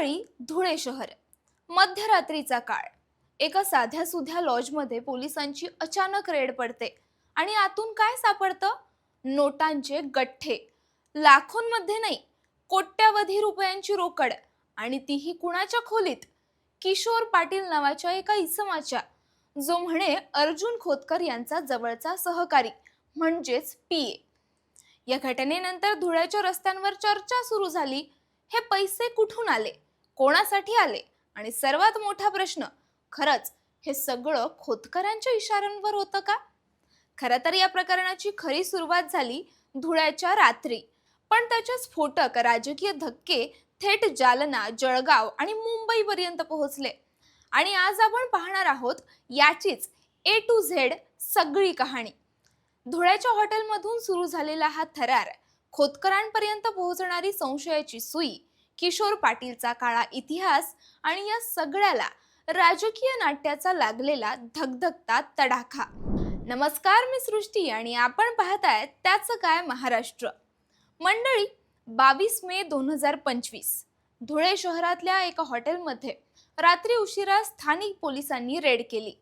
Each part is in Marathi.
सकाळी धुळे शहर. मध्यरात्रीचा काळ. एका साध्या सुध्या लॉजमध्ये पोलिसांची अचानक रेड पडते. आणि आतून काय सापडतं? नोटांचे गठ्ठे. लाखोंमध्ये नाही कोट्यावधी रुपयांची रोकड. आणि तीही कुणाच्या खोलीत? किशोर पाटील नावाच्या एका इसमाच्या. जो म्हणे अर्जुन खोतकर यांचा जवळचा सहकारी म्हणजेच पीए या घटनेनंतर धुळ्याच्या रस्त्यांवर चर्चा सुरू झाली. हे पैसे कुठून आले? कोणासाठी आले? आणि सर्वात मोठा प्रश्न खरंच हे सगळं खोतकरांच्या इशाऱ्यांवर होतं का? खरं तर या प्रकरणाची खरी सुरुवात झाली धुळ्याच्या रात्री. पण त्याचे स्फोटक राजकीय धक्के थेट जालना जळगाव आणि मुंबईपर्यंत पोहोचले. आणि आज आपण पाहणार आहोत याचीच ए टू झेड सगळी कहाणी. धुळ्याच्या हॉटेलमधून सुरू झालेला हा थरार खोतकरांपर्यंत पोहोचणारी संशयाची सुई किशोर पाटीलचा काळा इतिहास आणि या सगळ्याला राजकीय नाट्याचा लागलेला धगधगता तडाखा. नमस्कार मी सृष्टी आणि आपण पाहताय त्याचं काय महाराष्ट्र. मंडळी बावीस मे दोन हजार पंचवीस. धुळे शहरातल्या एका हॉटेलमध्ये रात्री उशिरा स्थानिक पोलिसांनी रेड केली.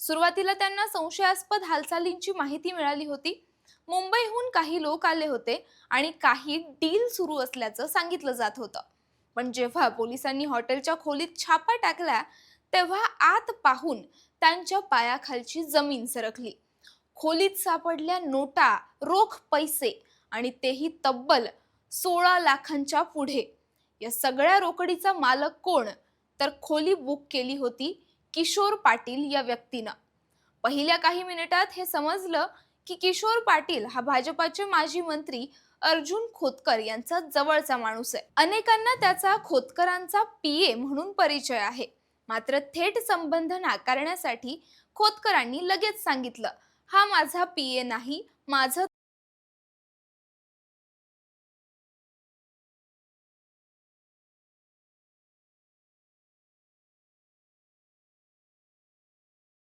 सुरुवातीला त्यांना संशयास्पद हालचालींची माहिती मिळाली होती. मुंबईहून काही लोक आले होते आणि काही डील सुरू असल्याचं सांगितलं जात होतं. पण जेव्हा पोलिसांनी हॉटेलच्या खोलीत छापा टाकला तेव्हा आत पाहून त्यांच्या पायाखालची जमीन सरकली. खोलीत सापडल्या नोटा रोख पैसे आणि तेही तब्बल सोळा लाखांच्या पुढे. या सगळ्या रोकडीचा मालक कोण? तर खोली बुक केली होती किशोर पाटील या व्यक्तीनं. पहिल्या काही मिनिटात हे समजलं की किशोर पाटील हा भाजपाचे माजी मंत्री अर्जुन खोतकर यांचा जवळचा माणूस आहे. अनेकांना त्याचा खोतकरांचा पीए म्हणून परिचय आहे. मात्र थेट संबंध नाकारण्यासाठी खोतकरांनी लगेच सांगितलं हा माझा पीए नाही माझं